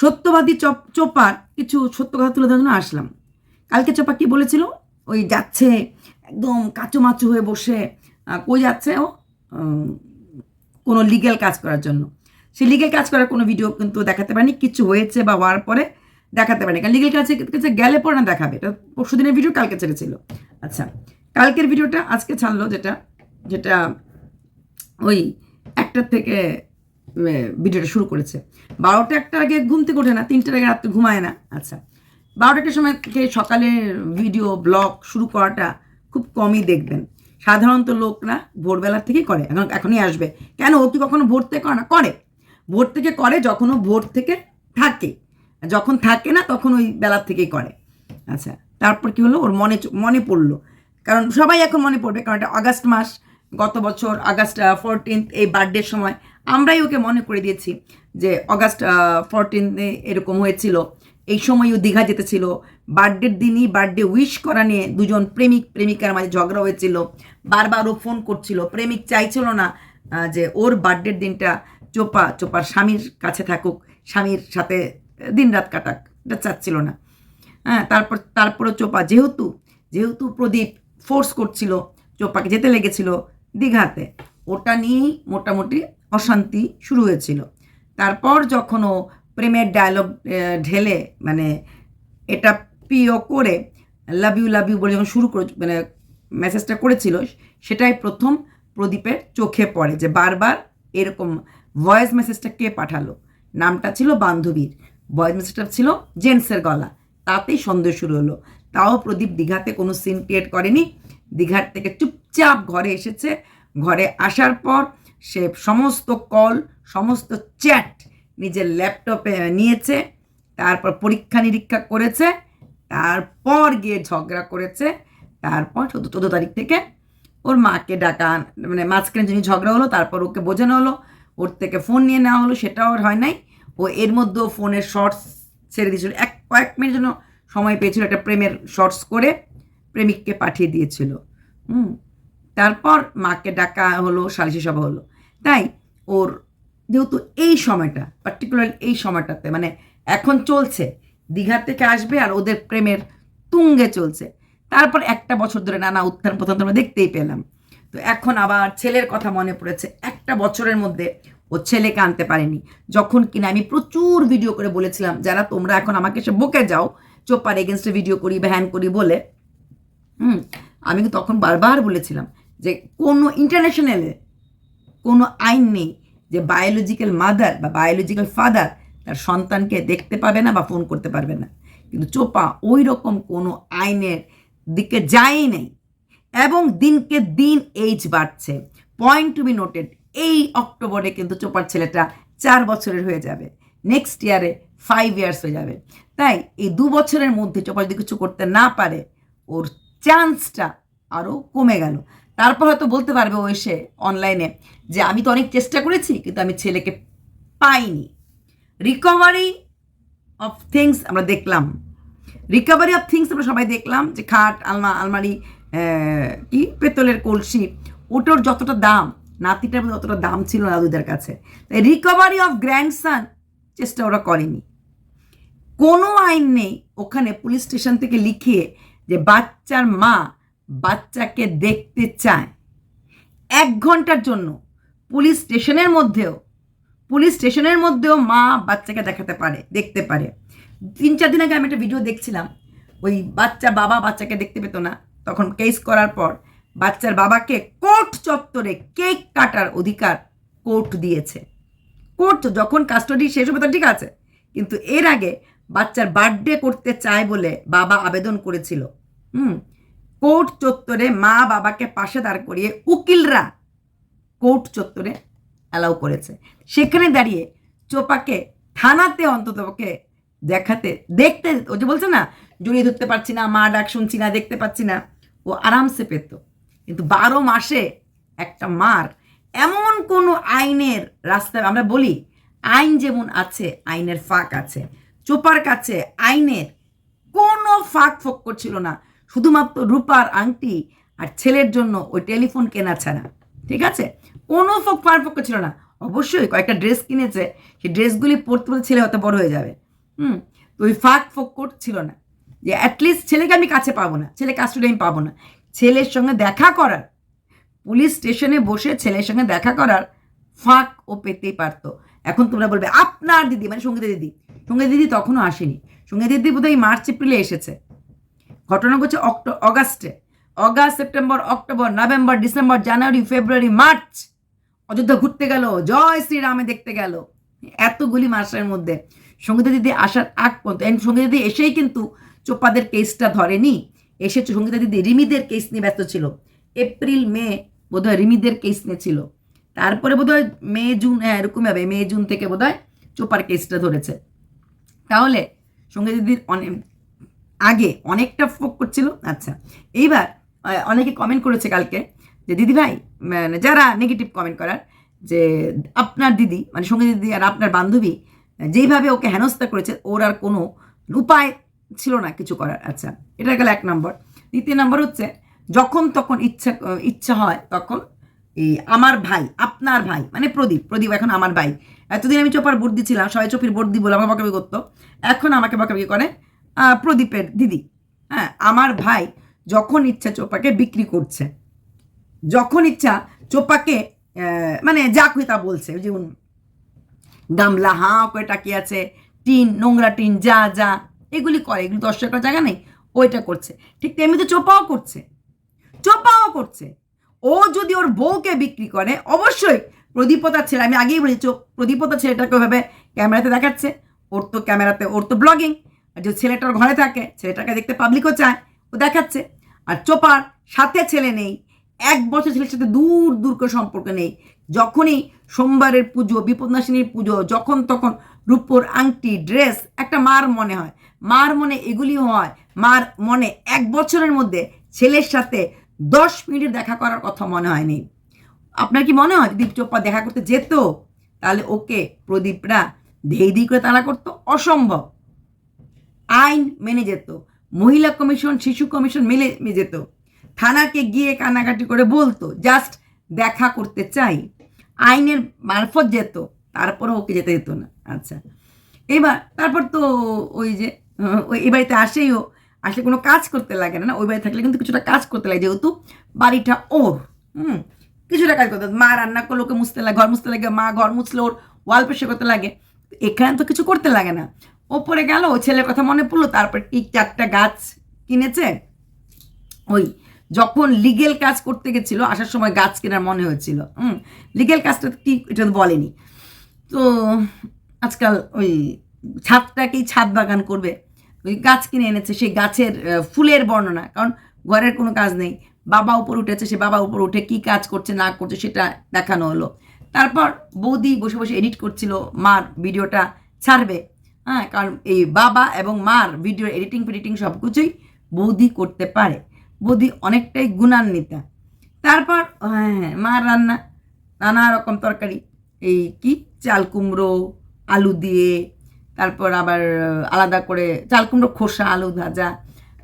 সত্যবাদী চপ, চোপার কিছু সত্য কথা তুলে ধরার জন্য আসলাম। কালকে চোপা কি বলেছিল? ওই যাচ্ছে, একদম কাচু মাচু হয়ে বসে কই যাচ্ছে ও? কোনো লিগ্যাল কাজ করার জন্য। সে লিগ্যাল কাজ করার কোনো ভিডিও কিন্তু দেখাতে পারেনি, কিছু হয়েছে বা হওয়ার পরে দেখাতে পারেনি। কারণ লিগ্যাল কাছে কাছে গেলে পরে না দেখাবে, এটা পরশু দিনের ভিডিও কালকে ছেড়েছিল। আচ্ছা কালকের ভিডিওটা আজকে ছাড়লো যেটা যেটা ওই একটার থেকে ভিডিওটা শুরু করেছে। বারোটা একটার আগে ঘুম থেকে ওঠে না, তিনটার আগে রাত্রে ঘুমায় না। আচ্ছা বারোটা একটার সময় থেকে সকালে ভিডিও ব্লগ শুরু করাটা খুব কমই দেখবেন। সাধারণত লোকরা ভোরবেলার থেকেই করে, এখন, এখনই আসবে। কেন? ও কি কখনো ভোর থেকে করে না? করে। ভোর থেকে করে যখন ও ভোর থেকে থাকে। যখন থাকে না, তখন ওই বেলার থেকেই করে। আচ্ছা তারপর কি হলো? ওর মনে মনে পড়ল। কারণ সবাই এখন মনে পড়বে, কারণ এটা আগস্ট মাস, গত বছর, আগস্ট ফোরটিন্থ এই বার্থডের সময়। আমরাই ওকে মনে করে দিয়েছি যে অগাস্ট ফোরটিন্থে এরকম হয়েছিল। এই সময় ও দীঘা যেতেছিল বার্থডের দিনই বার্থডে উইশ করা নিয়ে দুজন প্রেমিক, প্রেমিকার মাঝে ঝগড়া হয়েছিল। বারবার ও ফোন করছিল। প্রেমিক চাইছিল না যে ওর বার্থডের দিনটা চোপা, চোপার স্বামীর কাছে থাকুক, স্বামীর সাথে দিন রাত কাটাক। এটা চাচ্ছিল না। হ্যাঁ তারপর তারপরে চোপা, যেহেতু যেহেতু প্রদীপ ফোর্স করছিল, চোপাকে যেতে লেগেছিল দীঘাতে, ওটা নিয়েই মোটামুটি অশান্তি শুরু হয়েছিল। তারপর যখন ও প্রেমের ডায়লগ ঢেলে মানে এটা পিও করে লাভ ইউ লাভ ইউ বলে যখন শুরু করে মানে মেসেজটা করেছিল, সেটাই প্রথম প্রদীপের চোখে পড়ে যে বারবার এরকম ভয়েস মেসেজটা কে পাঠালো? নামটা ছিল বান্ধবীর। ভয়েস মেসেজটা ছিল জেন্টসের গলা। তাতেই সন্দেহ শুরু হলো। তাও প্রদীপ দীঘাতে কোনো সিন ক্রিয়েট করেনি। দীঘার থেকে চুপচাপ ঘরে এসেছে। ঘরে আসার পর সে সমস্ত কল, সমস্ত চ্যাট নিজের ল্যাপটপে নিয়েছে, তারপর পরীক্ষা নিরীক্ষা করেছে, তারপর গিয়ে ঝগড়া করেছে, তারপর চোদ্দ চোদ্দ তারিখ থেকে ওর মাকে ডাকা মানে মাঝখানে যিনি ঝগড়া হলো, তারপর ওকে বোঝানো হলো, ওর থেকে ফোন নিয়ে নেওয়া হলো, সেটাও আর হয় নাই। ও এর মধ্যেও ফোনের শর্টস ছেড়ে দিয়েছিল। এক কয়েক মিনিট জন্য সময় পেয়েছিল একটা প্রেমের শর্টস করে প্রেমিককে পাঠিয়ে দিয়েছিল। হুম, তারপর মাকে ডাকা হলো, সালিশি সভা হলো। তাই ওর যেহেতু এই সময়টা পার্টিকুলার এই সময়টাতে মানে এখন চলছে দীঘা থেকে আসবে আর ওদের প্রেমের তুঙ্গে চলছে। তারপর একটা বছর ধরে নানা উত্থান তো আমরা দেখতেই পেলাম। তো এখন আবার ছেলের কথা মনে পড়েছে, একটা বছরের মধ্যে ও ছেলেকে আনতে পারেনি। যখন কিনা আমি প্রচুর ভিডিও করে বলেছিলাম, যারা তোমরা এখন আমাকে এসে বকে যাও, চোপার এগেনস্টে ভিডিও করি বা হ্যান করি বলে, হুম, আমি তখন বারবার বলেছিলাম যে কোনো ইন্টারন্যাশনালে কোনো আইন নেই যে বায়োলজিক্যাল মাদার বা বায়োলজিক্যাল ফাদার তার সন্তানকে দেখতে পাবে না বা ফোন করতে পারবে না। কিন্তু চোপা ওই রকম কোনো আইনের দিকে যায়ই নেই এবং দিনকে দিন এইজ বাড়ছে। পয়েন্ট টু বি নোটেড এই অক্টোবরে কিন্তু চোপার ছেলেটা চার বছরের হয়ে যাবে। নেক্সট ইয়ারে ফাইভ ইয়ার্স হয়ে যাবে। তাই এই দু বছরের মধ্যে চোপা যদি কিছু করতে না পারে, ওর চান্সটা আরও কমে গেল। তারপর হয়তো বলতে পারবে ও এসে অনলাইনে যে আমি তো অনেক চেষ্টা করেছি, কিন্তু আমি ছেলেকে পাইনি। রিকভারি অফ থিংস আমরা দেখলাম। রিকভারি অফ থিংস আমরা সবাই দেখলাম যে খাট, আলমা, আলমারি কি? পেতলের কলসি, ওটার যতটা দাম, নাতিটার মধ্যে অতটা দাম ছিল না দাদুদের কাছে। তাই রিকভারি অফ গ্র্যান্ডসান চেষ্টা ওরা করেনি। কোনো আইন নেই ওখানে পুলিশ স্টেশন থেকে লিখিয়ে যে বাচ্চার মা বাচ্চাকে দেখতে চায়। এক ঘণ্টার জন্য পুলিশ স্টেশনের মধ্যেও, পুলিশ স্টেশনের মধ্যেও মা বাচ্চাকে দেখাতে পারে, দেখতে পারে। তিন চার দিন আগে আমি একটা ভিডিও দেখছিলাম, ওই বাচ্চা বাবা বাচ্চাকে দেখতে পেতো না। তখন কেস করার পর বাচ্চার বাবাকে কোর্ট চত্বরে কেক কাটার অধিকার কোর্ট দিয়েছে। কোর্ট যখন কাস্টডি শেষ হবে তো ঠিক আছে। কিন্তু এর আগে বাচ্চার বার্থডে করতে চায় বলে বাবা আবেদন করেছিল। হুম কোর্ট চত্বরে মা বাবাকে পাশে দাঁড় করিয়ে উকিলরা কোর্ট চত্বরে অ্যালাউ করেছে। সেখানে দাঁড়িয়ে চোপাকে, থানাতে অন্ততপক্ষে দেখাতে, দেখতে, ও যে বলছে না, জড়িয়ে ধরতে পারছি না, মা ডাক শুনছি না, দেখতে পাচ্ছি না, ও আরামসে পেত। কিন্তু বারো মাসে একটা মার এমন কোনো আইনের রাস্তায়, আমরা বলি আইন যেমন আছে, আইনের ফাঁক আছে, চোপার কাছে আইনের কোনো ফাঁক ফোক করছিল না। শুধুমাত্র রূপার আংটি আর ছেলের জন্য ওই টেলিফোন কেনা ছাড়া, ঠিক আছে? কোনো ফোক ফাঁক ফোক ছিল না। অবশ্যই কয়েকটা ড্রেস কিনেছে, সেই ড্রেসগুলি পরতে পরতে ছেলে হয়তো বড় হয়ে যাবে। হুম? তো ওই ফাঁক ফোকর ছিল না যে অ্যাটলিস্ট ছেলেকে আমি কাছে পাবো না, ছেলে কাস্টডি আমি পাবো না। ছেলের সঙ্গে দেখা করার, পুলিশ স্টেশনে বসে ছেলের সঙ্গে দেখা করার ফাঁক ও পেতেই পারতো। এখন তোমরা বলবে, আপনার দিদি মানে সঙ্গীতা দিদি। সঙ্গীতা দিদি তখনও আসেনি। সঙ্গীতা দিদি বোধহয় মার্চ এপ্রিলে এসেছে। ঘটনা ঘটছে অক্ট অগাস্টে। August, September, October, November, December, January, February, March. Ayodhya ঘুরতে গেল, জয় শ্রীরামে দেখতে গেল। এতগুলি মাসের মধ্যে। সঙ্গীতা দিদি আসার আগ পর্যন্ত সঙ্গীতা দিদি এসেই কিন্তু চোপাদের কেসটা ধরেনি। এসে সঙ্গীতা দিদি রিমিদের কেস নিয়ে ব্যস্ত ছিল। এপ্রিল, মে বোধহয় রিমিদের কেস নিয়ে ছিল। তারপরে বোধহয় মে, জুন হ্যাঁ এরকম হবে। মে, জুন থেকে বোধহয় চোপার কেসটা ধরেছে। তাহলে সঙ্গীতা দিদির অনেক আগে অনেকটা ফোক করছিল। আচ্ছা এইবার অনেকে কমেন্ট করেছে কালকে যে, দিদি ভাই মানে যারা নেগেটিভ কমেন্ট করার, যে আপনার দিদি মানে সঙ্গী দিদি আর আপনার বান্ধবী, যেইভাবে ওকে হেনস্থা করেছে, ওর আর কোনো উপায় ছিল না কিছু করার। আচ্ছা এটা গেল এক নম্বর। দ্বিতীয় নম্বর হচ্ছে, যখন তখন ইচ্ছা ইচ্ছা হয়, তখন এই আমার ভাই, আপনার ভাই মানে প্রদীপ প্রদীপ এখন আমার ভাই। এতদিন আমি চোপার বোর্ড দিছিলাম সবাই চোপির বোর্ড দিব আমাকে বকাবি করতো, এখন আমাকে বকাবি করে প্রদীপের দিদি। হ্যাঁ আমার ভাই যখন ইচ্ছা চোপাকে বিক্রি করছে, যখন ইচ্ছা চোপাকে মানে যা তা বলছে যেমন গামলা হাঁ করে তাকিয়ে আছে, টিন, নোংরা টিন, যা যা, এগুলি করে, এগুলি দর্শক করার জায়গা নেই, ওইটা করছে। ঠিক তেমনি তো চোপাও করছে। চোপাও করছে। ও যদি ওর বউকে বিক্রি করে, অবশ্যই প্রদীপতার ছেলে আমি আগেই বলেছি চোখ প্রদীপতার ছেলেটাকে ওইভাবে ক্যামেরাতে দেখাচ্ছে, ওর তো ক্যামেরাতে, ওর তো ব্লগিং আর যে ছেলেটার ঘরে থাকে, ছেলেটাকে দেখতে পাবলিকও চায়, ও দেখাচ্ছে। আর চোপার সাথে ছেলে নেই, এক বছর ছেলের সাথে দূর দূর করে সম্পর্ক নেই। যখনই সোমবারের পুজো, বিপদনাশিনীর পুজো, যখন তখন রূপোর আংটি, ড্রেস, একটা মার মনে হয়। মার মনে এগুলি হয়। মার মনে এক বছরের মধ্যে ছেলের সাথে দশ মিনিট দেখা করার কথা মনে হয়নি। আপনার কি মনে হয় দীপ চোপ্পা দেখা করতে যেত, তাহলে ওকে প্রদীপরা ধেই ধেই করে তাড়া করতো? অসম্ভব। আইন মেনে যেত, মহিলা কমিশন, শিশু কমিশন মেলে যেত। থানাকে গিয়ে কানাকাটি করে বলতো, জাস্ট দেখা করতে চাই। আইনের মারফত যেত তারপরে ওকে যেতে যেত না। আচ্ছা এবার তারপর তো ওই যে ওই এই বাড়িতে আসেই ও, আসলে কোনো কাজ করতে লাগে না না? ওই বাড়ি থাকলে কিন্তু কিছুটা কাজ করতে লাগে, যেহেতু বাড়িটা ওর, হুম? কিছুটা কাজ করতে মা রান্না করলে ওকে মুছতে লাগে, ঘর মুছতে লাগে, মা ঘর মুছলে ওর ওয়াল পেশে করতে লাগে। এখানে তো কিছু করতে লাগে না। ওপরে গেল ছেলের কথা মনে পড়ল, তারপর ঠিক চারটা গাছ কিনেছে। ওই যখন লিগেল কাজ করতে গেছিল, আসার সময় গাছ কেনার মনে হয়েছিল। হুম লিগেল কাজটা কি এটা বলেনি। তো আজকাল ওই ছাদটাকেই ছাদ বাগান করবে। ওই গাছ কিনে এনেছে, সেই গাছের ফুলের বর্ণনা, কারণ ঘরের কোনো কাজ নেই। বাবা উপর উঠেছে, সে বাবা উপর উঠে কি কাজ করছে, না করছে, সেটা দেখানো হলো। তারপর বৌদি বসে বসে এডিট করছিল, মার ভিডিওটা ছাড়বে। হ্যাঁ কারণ এই বাবা এবং মার ভিডিও এডিটিং ফেডিটিং সব কিছুই বৌদি করতে পারে। বৌদি অনেকটাই গুণান্বিতা। তারপর হ্যাঁ হ্যাঁ মার রান্না। নানা রকম তরকারি। এই কি? চাল কুমড়ো, আলু দিয়ে, তারপর আবার আলাদা করে চাল কুমড়ো, খোসা, আলু ভাজা,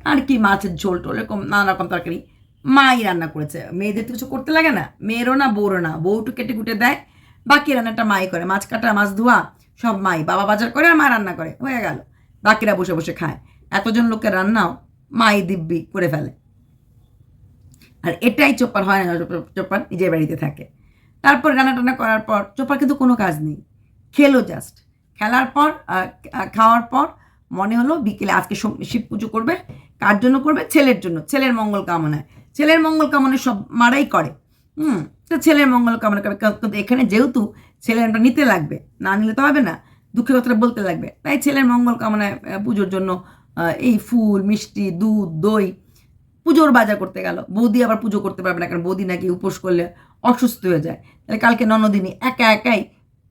আর কি মাছের ঝোল টোল, এরকম নানা রকম তরকারি। মাই রান্না করেছে। মেয়েদের তো কিছু করতে লাগে না। মেয়েরও না, বউরও না। বউটু কেটে কুটে দেয়। বাকি রান্নাটা মাই করে। মাছ কাটা, মাছ ধোয়া সব মাই, বাবা বাজার করে আর মা রান্না করে, হয়ে গেল। বাকিরা বসে বসে খায়। এতজন লোকের রান্নাও মাই দিব্যি করে ফেলে। আর এটাই চোপার হয় না, চোপার- নিজের বাড়িতে থাকে। তারপর রান্না টান্না করার পর চোপার কিন্তু কোনো কাজ নেই। খেলো জাস্ট খেলার পর খাওয়ার পর মনে হলো বিকেলে আজকে শিব পুজো করবে। কার জন্য করবে? ছেলের জন্য। ছেলের মঙ্গল কামনায়। ছেলের মঙ্গল কামনায় সব মারাই করে। হুম, তো ছেলের মঙ্গল কামনা করে কিন্তু এখানে যেহেতু ছেলের নামটা নিতে লাগবে, না নিলে তো হবে না, দুঃখের কথাটা বলতে লাগবে। তাই ছেলের মঙ্গল কামনায় পুজোর জন্য এই ফুল, মিষ্টি, দুধ, দই পুজোর বাজার করতে গেল। বৌদি আবার পুজো করতে পারবে না, কারণ বৌদি নাকি উপোস করলে অসুস্থ হয়ে যায়। তাহলে কালকে ননদিনী একা একাই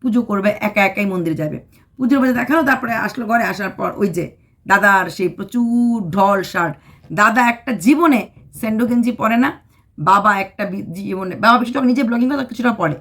পুজো করবে, একা একাই মন্দিরে যাবে। পুজোর বাজার দেখাল, তারপরে আসলো ঘরে, আসার পর ওই যে দাদার সেই প্রচুর ঢল শার্ট দাদা একটা জীবনে স্যান্ডো গেঞ্জি পরে না বাবা একটা জীবনে বাবা বেশি যখন নিজে ব্লগিং করে কিছুটা পরে।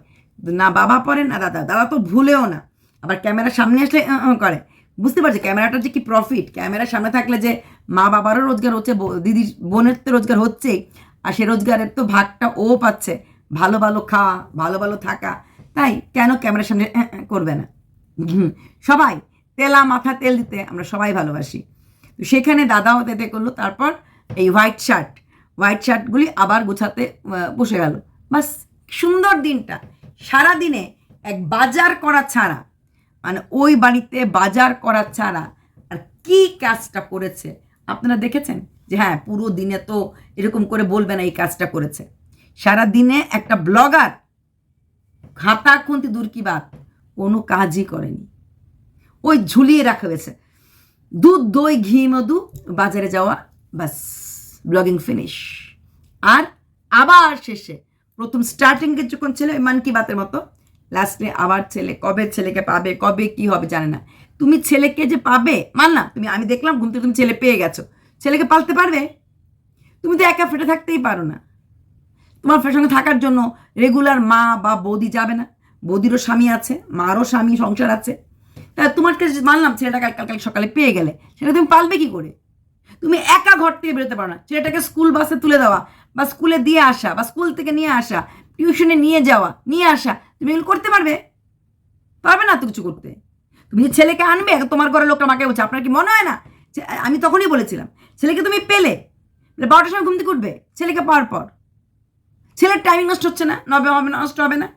না বাবা পরে, না দাদা। দাদা তো ভুলেও না। আবার ক্যামেরার সামনে আসলে করে। বুঝতে পারছি, ক্যামেরাটার যে কি প্রফিট ক্যামেরার সামনে থাকলে যে মা বাবারও রোজগার হচ্ছে দিদির বোনের তো রোজগার হচ্ছেই, আর সে রোজগারের তো ভাগটা ও পাচ্ছে। ভালো ভালো খাওয়া ভালো ভালো থাকা। তাই কেন ক্যামেরার সামনে করবে না? সবাই, তেলা মাথা তেল দিতে আমরা সবাই ভালোবাসি। তো সেখানে দাদাও তেতে করল, তারপর এই হোয়াইট শার্ট হোয়াইট শার্টগুলি আবার গোছাতে বসে গেল। বাস, সুন্দর দিনটা। সারা দিনে এক বাজার করা ছাড়া মানে ওই বাড়িতে বাজার করা ছাড়া আর কি কাজটা করেছে? আপনারা দেখেছেন? যে হ্যাঁ পুরো দিনে তো এরকম করে বলবে না এই কাজটা করেছে। সারা দিনে একটা ব্লগার, খাতা খুন্তি দূর কি বাত, কোনো কাজই করেনি। ওই ঝুলিয়ে রাখা হয়েছে। দুধ, দই, ঘি, মধু, বাজারে যাওয়া, বাস। ব্লগিং ফিনিশ আর আবার শেষে, প্রথম স্টার্টিংয়ে যখন ছেলে মান কি বাতের মতো লাস্টে আবার ছেলে, কবে ছেলেকে পাবে, কবে কি হবে জানে না। তুমি ছেলেকে যে পাবে, মান না, তুমি, আমি দেখলাম ঘুম থেকে তুমি ছেলে পেয়ে গেছো। ছেলেকে পালতে পারবে? তুমি তো একা ফেটে থাকতেই পারো না। তোমার সঙ্গে থাকার জন্য রেগুলার মা বা বৌদি যাবে না। বৌদিরও স্বামী আছে, মারও স্বামী, সংসার আছে। তা তোমার কাছে মানলাম ছেলেটা কাল কাল সকালে পেয়ে গেলে, সেটা তুমি পালবে কি করে? তুমি একা ঘর থেকে বেরোতে পারো না। ছেলেটাকে স্কুল বাসে তুলে দেওয়া বা স্কুলে দিয়ে আসা বা স্কুল থেকে নিয়ে আসা টিউশনে নিয়ে যাওয়া, নিয়ে আসা, তুমি এগুলো করতে পারবে? পারবে না তো কিছু করতে। তুমি যে ছেলেকে আনবে তোমার ঘরের লোকটা আমাকে বলছে, আপনার কি মনে হয় না? আমি তখনই বলেছিলাম, ছেলেকে তুমি পেলে বারোটার সময় ঘুম থেকে উঠবে, ছেলেকে পাওয়ার পর। ছেলের টাইমিং নষ্ট হচ্ছে না, নবে হবে নষ্ট হবে না।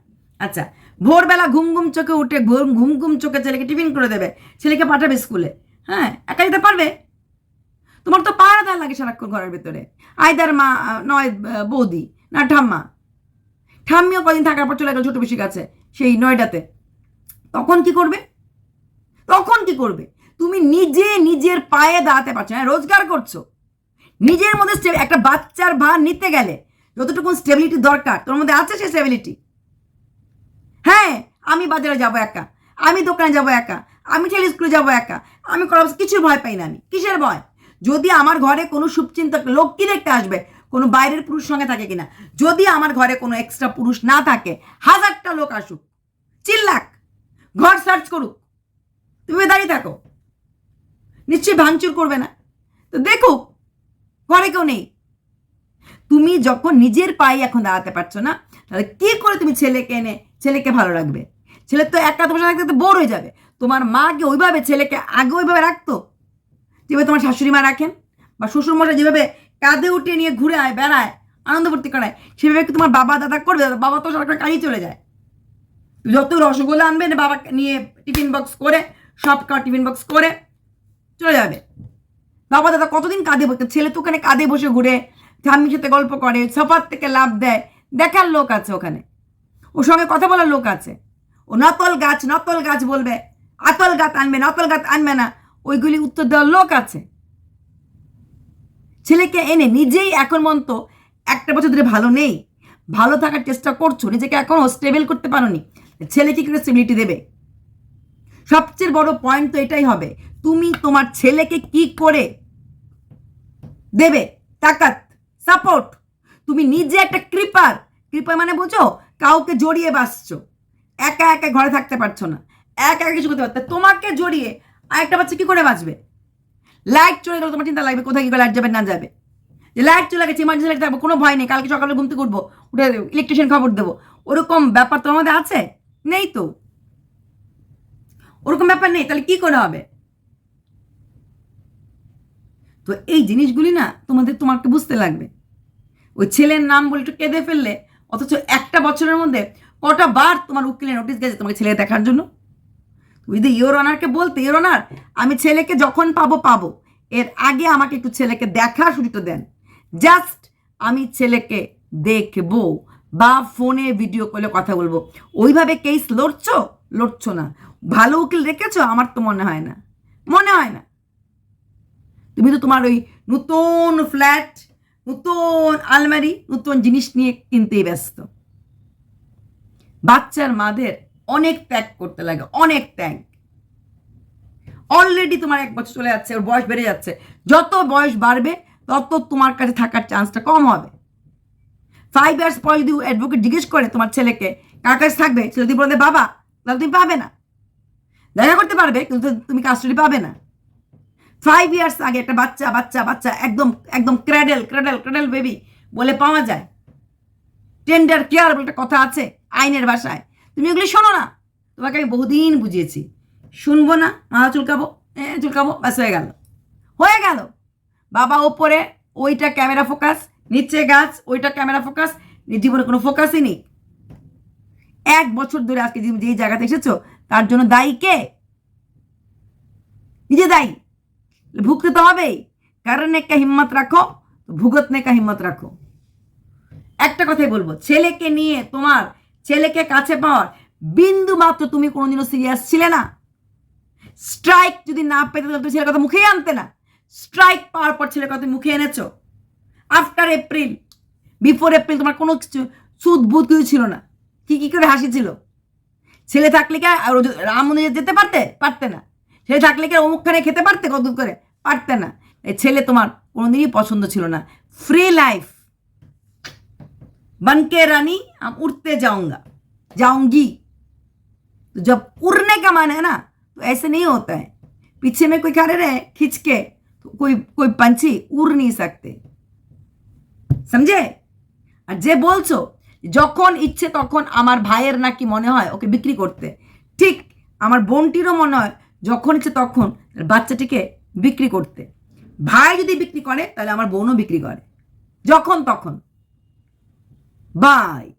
আচ্ছা ভোরবেলা ঘুম ঘুম চোখে উঠে, ঘুম ঘুম ঘুম চোখে ছেলেকে টিফিন করে দেবে, ছেলেকে পাঠাবে স্কুলে হ্যাঁ একা যেতে পারবে? তোমার তো পাহারাদার লাগে সারাক্ষণ ঘরের ভেতরে। আয়দার মা নয় বৌদি, না ঠাম্মা। ঠাম্মিও কদিন থাকার পর চলে গেল ছোট পিসির কাছে, সেই নয়ডাতে তখন কি করবে? তখন কি করবে? তুমি নিজে নিজের পায়ে দাঁড়াতে পারছ হ্যাঁ রোজগার করছ। নিজের মধ্যে একটা বাচ্চার ভার নিতে গেলে যতটুকু স্টেবিলিটি দরকার, তোর মধ্যে আছে সে স্টেবিলিটি হ্যাঁ আমি বাজারে যাব একা, আমি দোকানে যাব একা, আমি ছেলে স্কুলে যাব একা, আমি করার কিছু ভয় পাই না আমি। কিসের ভয়? যদি আমার ঘরে কোনো শুভচিন্তক লোক কি দেখতে আসবে? কোনো বাইরের পুরুষ সঙ্গে থাকে কিনা? যদি আমার ঘরে কোনো এক্সট্রা পুরুষ না থাকে, হাজারটা লোক আসুক, চিল্লাক, ঘর সার্চ করুক, তুমি দাঁড়িয়ে থাকো। নিশ্চয়ই ভাঙচুর করবে না। তো দেখুক, ঘরে কেউ নেই। তুমি যখন নিজের পায়ে এখন দাঁড়াতে পারছ না, তাহলে কি করে তুমি ছেলেকে এনে, ছেলেকে ভালো রাখবে? ছেলে তো একা তোমার সাথে বোর হয়ে যাবে। তোমার মাকে ওইভাবে, ছেলেকে আগে ওইভাবে রাখতো যেভাবে তোমার শাশুড়ি মা রাখেন, বা শ্বশুর মশাই যেভাবে কাঁধে উঠিয়ে নিয়ে ঘুরে আয়, বেড়ায়, আনন্দ ফুর্তি করায়, সেভাবে কি তোমার বাবা দাদা করবে? বাবা তো সারাক্ষণ কাজেই চলে যায়। যত রসগোল্লা আনবে না বাবা নিয়ে টিফিন বক্স করে, সব টিফিন বক্স করে চলে যাবে। বাবা দাদা কতদিন কাঁধে বসে, ছেলে তো ওখানে কাঁধে বসে ঘুরে ঠাম্মির সাথে গল্প করে সোফার থেকে লাভ দেয়, দেখার লোক আছে ওখানে। ওর সঙ্গে কথা বলার লোক আছে। ও নতল গাছ নতল গাছ বলবে, আতল গাছ আনবে নতল গাছ আনবে না। ওইগুলি উত্তর দেওয়ার লোক আছে। ছেলেকে এনে নিজেই এখন মন্ত একটা বছর ধরে ভালো নেই। ভালো থাকার চেষ্টা করছ, নিজেকে এখনও স্টেবল করতে পারোনি। ছেলে কি করে স্টেবিলিটি দেবে? সবচেয়ে বড় পয়েন্ট তো এটাই হবে, তুমি তোমার ছেলেকে কি করে দেবে? তাকাত সাপোর্ট তুমি নিজে একটা কৃপার কৃপা মানে বুঝো কাউকে জড়িয়ে বাসছো একা একা ঘরে থাকতে পারছ না। একা একা কিছু করতে পারতে তোমাকে জড়িয়ে আর একটা বাচ্চা কি করে বাঁচবে? লাইট চলে গেলে, তোমার চিন্তা লাগবে কোথায় কি করে লাইট যাবে না যাবে? যে লাইট চলে গেছে ইমার্জেন্সি লাইট থাকব, কোনো ভয় নেই, কালকে সকালে ঘুমতে উঠবো, উঠে ইলেকট্রিশিয়ান খবর দেবো। ওরকম ব্যাপার তোমার মধ্যে আছে? নেই তো। ওরকম ব্যাপার নেই, তাহলে কি করে হবে? তো এই জিনিসগুলি না তোমাদের, তোমাকে বুঝতে লাগবে। ওই ছেলের নাম বলে একটু কেঁদে ফেললে, অথচ একটা বছরের মধ্যে কটা বার তোমার উকিলের নোটিশ গেছে তোমাকে ছেলে দেখার জন্য। যদি ইয়োর অনারকে বলতে ইয়োর অনার আমি ছেলেকে যখন পাবো পাবো। এর আগে আমাকে একটু ছেলেকে দেখার সুযোগটা দেন। জাস্ট আমি ছেলেকে দেখব বা ফোনে ভিডিও কলে কথা বলব। ওইভাবে কেস লড়ছো? লড়ছো না। ভালো উকিল রেখেছো? আমার তো মনে হয় না। মনে হয় না। তুমি তো তোমার ওই নতুন ফ্ল্যাট নতুন আলমারি, নতুন জিনিস নিয়ে কিনতেই ব্যস্ত। বাচ্চার মাদের অনেক ত্যাগ করতে লাগে, অনেক ত্যাগ। অলরেডি তোমার এক বছর চলে যাচ্ছে, ওর বয়স বেড়ে যাচ্ছে। যত বয়স বাড়বে, তত তোমার কাছে থাকার চান্সটা কম হবে। ফাইভ ইয়ার্স পর যদি অ্যাডভোকেট জিজ্ঞেস করে তোমার ছেলেকে, কার কাছে থাকবে? ছেলে যদি বলে, বাবা, তাহলে তুমি পাবে না। দেখা করতে পারবে, কিন্তু তুমি কাস্টডি পাবে না। ফাইভ ইয়ার্স আগে একটা বাচ্চা বাচ্চা বাচ্চা, একদম একদম ক্র্যাডেল ক্র্যাডেল ক্র্যাডেল বেবি বলে পাওয়া যায়। টেন্ডার কেয়ার বলে একটা কথা আছে, আইনের ভাষায়। তুমি ওগুলি শোনো না। তোমাকে আমি বহুদিন বুঝিয়েছি। শুনব না মাথা চুলকাবো হ্যাঁ চুলকাবো, ব্যাস হয়ে গেল। হয়ে গেল। বাবা ওপরে, ওইটা ক্যামেরা ফোকাস, নিচে গাছ, ওইটা ক্যামেরা ফোকাস জীবনে কোনো ফোকাসই নেই। এক বছর ধরে আজকে যে যেই জায়গাতে এসেছ, তার জন্য দায়ী কে? নিজে দায়ী। ভুগতে তো হবেই। কারণে একটা হিম্মত রাখো তো ভুগতনে কা হিম্মত রাখো। একটা কথাই বলব, ছেলেকে নিয়ে তোমার ছেলেকে কাছে পাওয়ার বিন্দু মাত্র তুমি কোনোদিনও সিরিয়াস ছিলে না। স্ট্রাইক যদি না পেতে তাহলে তুমি ছেলের কথা মুখেই আনতে না। স্ট্রাইক পাওয়ার পর ছেলের কথা মুখে এনেছো। আফটার এপ্রিল বিফোর এপ্রিল তোমার কোনো কিছু সুদ বুধ কিছু ছিল না। কি কি করে হাসি ছিল? ছেলে থাকলে কে রাম মন্দিরে যেতে পারতে? পারতে না। ছেলে থাকলে কি অমুকখানে খেতে পারতে কত করে? পারতে না। ছেলে তোমার কোনোদিনই পছন্দ ছিল না। ফ্রি লাইফ बन के रानी हम उड़ते जाऊंगा जाऊंगी तो जब उड़ने का मन है ना तो ऐसे नहीं होता है पीछे में कोई खड़े रहे खींच के तो कोई कोई पंछी उड़ नहीं सकते समझे আর যে বলছো যখন ইচ্ছে তখন আমার ভাইয়ের নাকি মনে হয় ওকে বিক্রি করতে ঠিক আমার বোনটিরও মনে হয় যখন ইচ্ছে তখন তার বাচ্চাটিকে বিক্রি করতে ভাই যদি বিক্রি করে তাহলে আমার বোনও বিক্রি করে যখন তখন Bye.